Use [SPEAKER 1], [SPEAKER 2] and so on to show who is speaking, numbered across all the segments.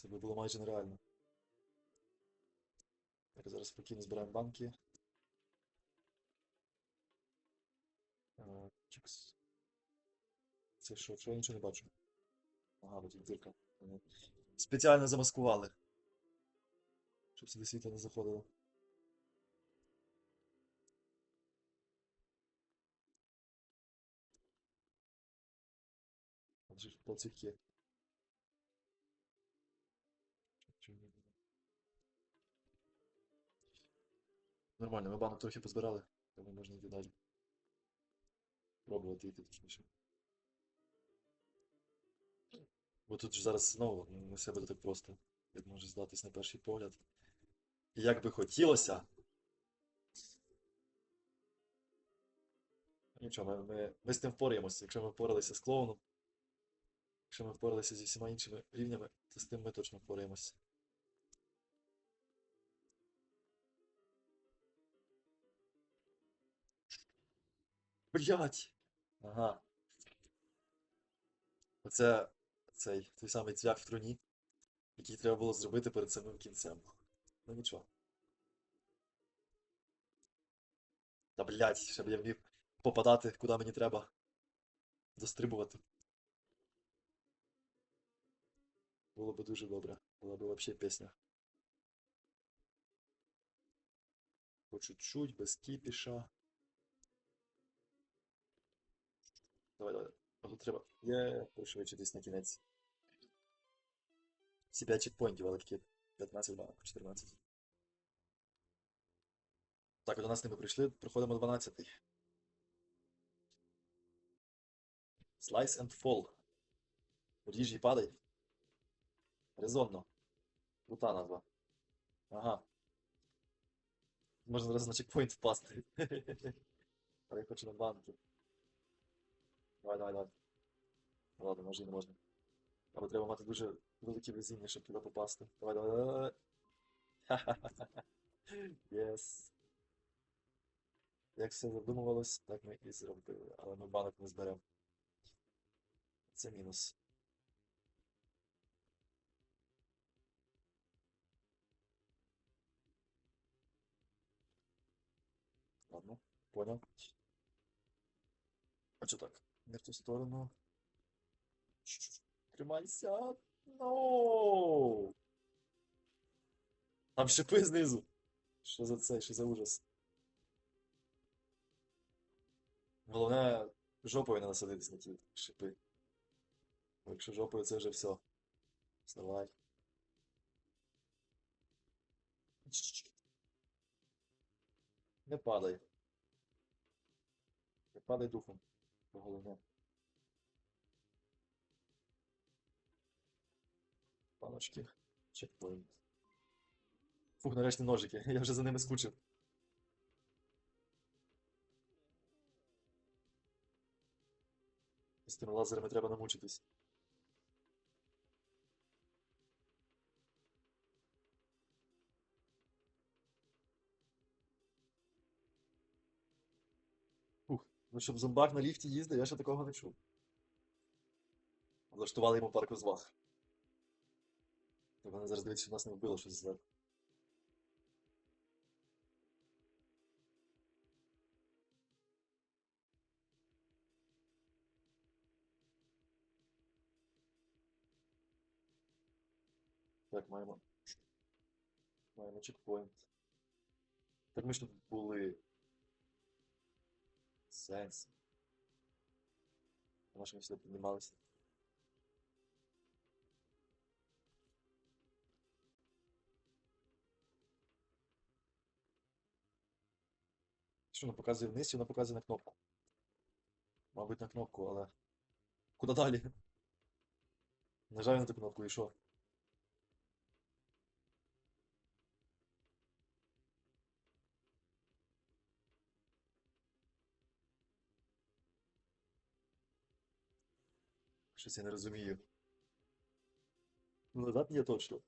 [SPEAKER 1] Це би було майже нереально. Так, зараз спокійно збираємо банки. Е, Це що? Що я нічого не бачу? Ага, тут дірка. Спеціально замаскували. Щоб сюди світло не заходило. От Нормально, ми банок трохи позбирали, тому можна йти далі. Пробувати йти точніше. Бо тут ж зараз знову не все буде так просто, як може здатись на перший погляд. Як би хотілося. Нічого, ми, ми, ми з тим впораємося. Якщо ми впоралися з клоуном, якщо ми впоралися зі всіма іншими рівнями, то з тим ми точно впораємося. Блять! Ага. Оце цей той самий цвях в труні, який треба було зробити перед самим кінцем. Ну нічого. Та блять, щоб я вмів попадати куди мені треба. Дострибувати. Було би дуже добре. Була б взагалі пісня. По чуть-чуть, без кіпіша. Давай, давай. Тут треба. Є пришвидшитись на кінець. Всі 5 чекпоінтів, але такі 15 банок, 14. Так, 11 ми прийшли, проходимо 12. Slice and fall. Ріж і падай. Резонно. Крута назва. Ага. Можна зараз на чекпоінт впасти. Але я на банки. Давай, давай, Ладно, може і не можна. Але треба мати дуже велике везіння, щоб туди попасти. Давай, давай, давай. Ха-ха-ха. Єс. Як все задумувалось, так ми і зробили. Але ми банок не зберемо. Це мінус. Ладно, понял. А що так? Не в ту сторону. Тримайся. Ноу! Там шипи знизу. Що за це? Що за ужас? Головне, жопою не насадитись на ті шипи. Бо якщо жопою, це вже все. Вставай. Не падай. Не падай духом. Це головне. Паночки. Чекпоінт. Фух, нарешті ножики. Я вже за ними скучив. З тими лазерами треба намучитись. Фух, ну щоб зомбак на ліфті їздив, я ще такого не чув. Влаштували йому парк розваг. Вони зараз дивиться, що нас не вбило щось зверху. Так, маємо. Маємо чекпоінт. Так ми ж тут були. Сенс. Може ми сюди піднімалися. Що вона показує вниз, чи вона показує на кнопку? Мабуть, на кнопку, але. Куди далі? Нажав я на ту кнопку і що? Щось я не розумію. Ну, назад є точно.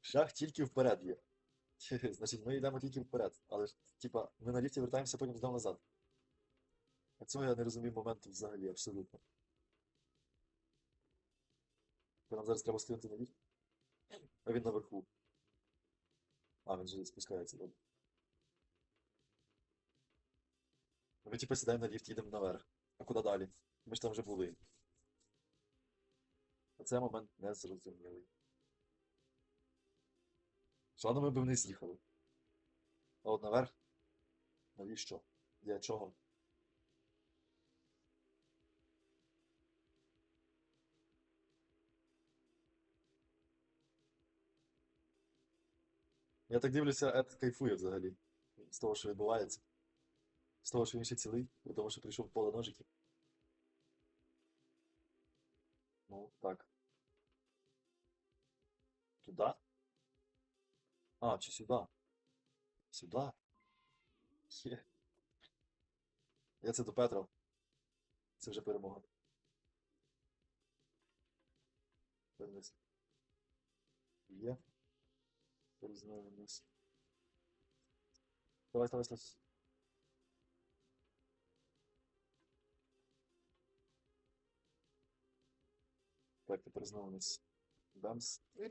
[SPEAKER 1] Шлях тільки вперед є. Значить, ми йдемо тільки вперед. Але ж, типа, ми на ліфті вертаємося, потім знову назад. А цього я не розумію моменту взагалі, абсолютно. Типа нам зараз треба скинути на ліфт. А він наверху. А, він же спускається, добре. Ми типа сідаємо на ліфт, їдемо наверх. А куди далі? Ми ж там вже були. А цей момент не зрозумілий. Що ми б вниз їхали? А от наверх? Навіщо? Для чого? Я так дивлюся, Ед кайфує взагалі. З того, що відбувається. З того, що він ще цілий, при тому, що прийшов в поле ножиків. Ну, так. Туда? А, чи сюди? Сюди? Я це до Петра. Це вже перемога. Вернись. Є. Давай, давай, давай. Тепер знову вниз. Бамс. Е.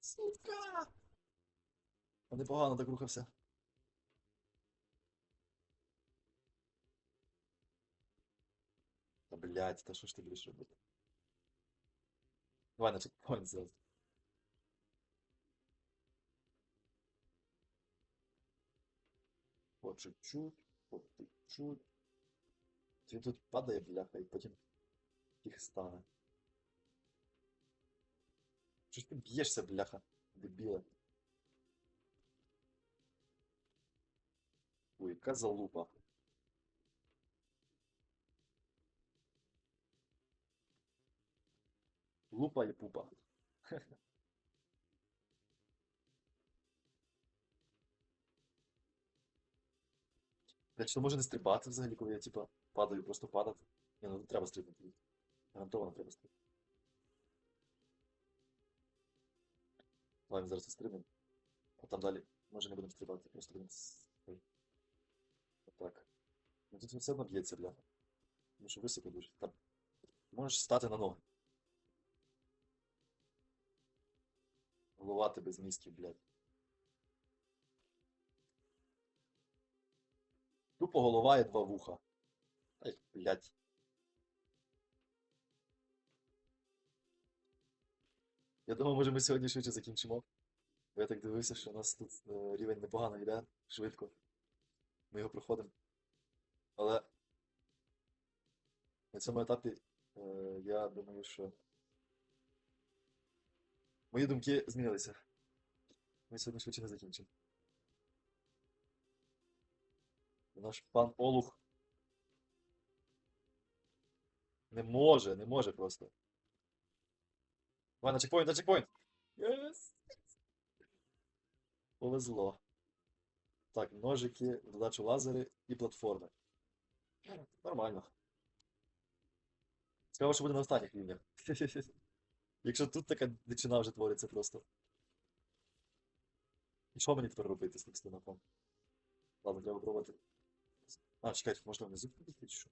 [SPEAKER 1] Сука! А непогано так рухався. Та блядь, та що ж ти будеш робити? Давай на чекпоінт зразу. По чуть-чуть, по чуть-чуть. Він тут падає, бляха, і потім тих стане. Чого ж ти б'єшся, бляха, дебіле? Ой, яка залупа. Лупа і пупа. Що може не стрибати взагалі, коли я типа падаю, просто падати. Ні, ну треба стрибнути. Гарантовано треба стрибнути. Ладно, зараз стрибнемо. А там далі може не будемо стрибати, просто будемо. с- Отак. Ну тут все одно б'ється, бляха. Тому що високо дуже. Там можеш стати на ноги. Голова ти без мізків, блядь. Тупо голова і два вуха. Ай, блядь. Я думав, може ми сьогодні швидше закінчимо. Бо я так дивився, що у нас тут е, рівень непогано йде, швидко. Ми його проходимо. Але на цьому етапі е, я думаю, що мої думки змінилися. Ми сьогодні швидше не закінчимо. Наш пан Олух не може, не може просто. Давай на чекпоінт, на чекпоінт! Єс! Повезло. Так, ножики, додачу лазери і платформи. Нормально. Цікаво, що буде на останніх рівнях. Якщо тут така дичина вже твориться просто. І що мені тепер робити з тим стінаком? Ладно, треба пробувати. А, чекайте, можна внизу побігти чи що?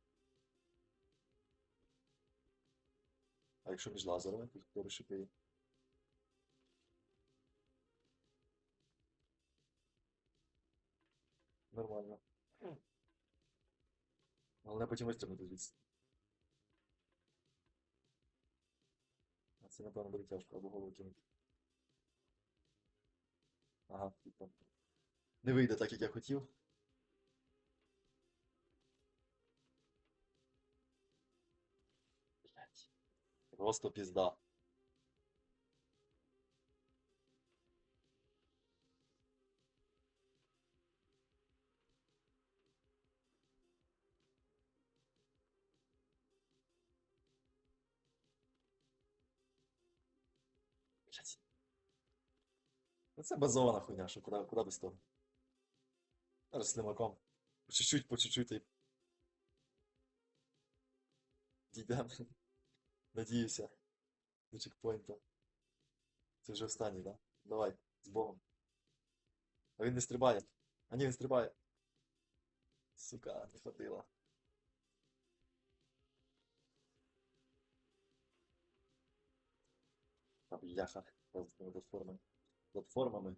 [SPEAKER 1] Якщо між лазерами, то хто розшипіє? Нормально. Головне потім вистрибнути звідси. А це, напевно, буде тяжко, або голову кинути. Ага, типа. Не вийде так, як я хотів. Просто пізда. Ну це базована хуйня, що куди, куди без того. Зараз слимаком. По чуть-чуть, по чуть-чуть і дійдемо. Надіюся. До чекпоінта. Це вже останній, да? Давай, з Богом. А він не стрибає. А ні, він стрибає. Сука, не хватило. Та бляха. Платформами. Платформами.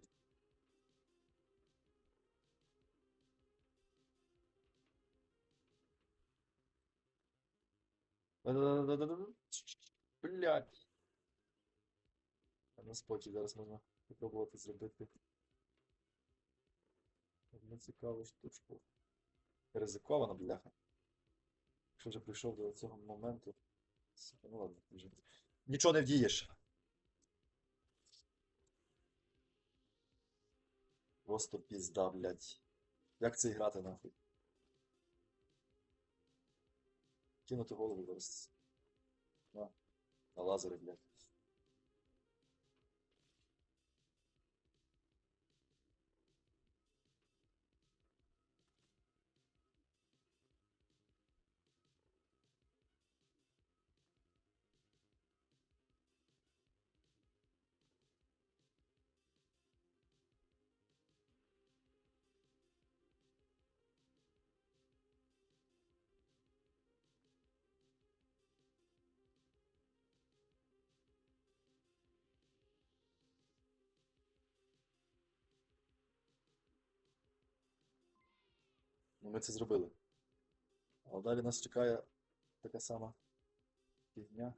[SPEAKER 1] Блять. На спокій зараз можна спробувати зробити. Одну цікаву штучку. Ризикована, бляха. Якщо вже прийшов до цього моменту. Ну ладно, вже. Нічого не вдієш. Просто пізда, блядь. Як це грати нахуй? Кинути голову зараз. На, на лазери, блядь. Ми це зробили. Але далі нас чекає така сама фігня.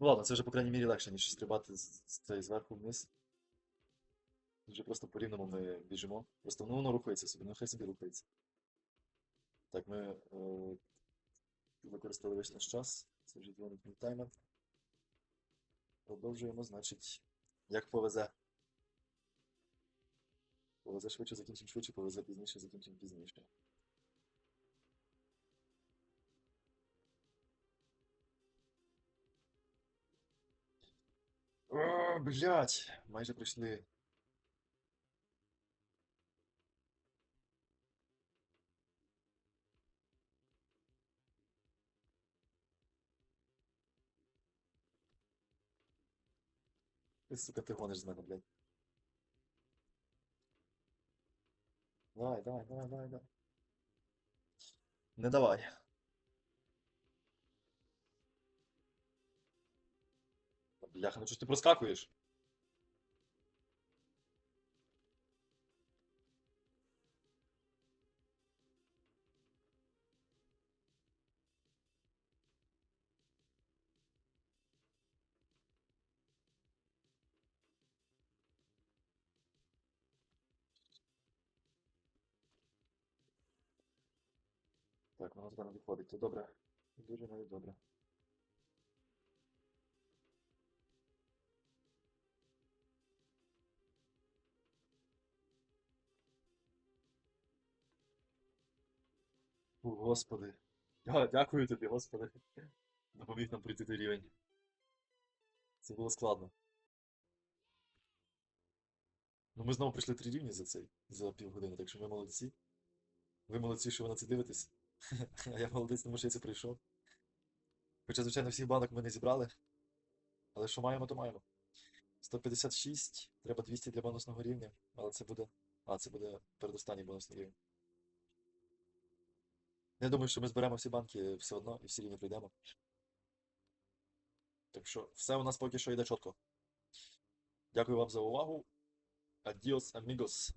[SPEAKER 1] Ну ладно, це вже, по крайній мірі, легше, ніж стрибати з, цієї зверху вниз. Вже просто по рівному ми біжимо. Просто ну, воно рухається собі, нехай собі рухається. Так, ми е, використали весь наш час. Це вже дзвонить таймер. Продовжуємо, значить, як повезе. Повезе швидше, закінчимо швидше, повезе пізніше, закінчимо пізніше. О, блядь, майже прийшли. Сука, ти гониш з мене, блядь. Давай, давай, давай, давай, давай. Не давай. Бляха, ну чого ж ти проскакуєш? Так, воно туди не виходить. То добре. Дуже навіть добре. О, Господи. Я дякую тобі, Господи. Допоміг нам пройти той рівень. Це було складно. Ну, ми знову пройшли три рівні за цей, за півгодини, так що ми молодці. Ви молодці, що ви на це дивитесь. А я молодець, тому що я це пройшов. Хоча, звичайно, всіх банок ми не зібрали. Але що маємо, то маємо. 156, треба 200 для бонусного рівня, але це буде. А, це буде передостанній бонусний рівень. Я думаю, що ми зберемо всі банки все одно і всі рівні пройдемо. Так що все у нас поки що йде чітко. Дякую вам за увагу. Adios, amigos.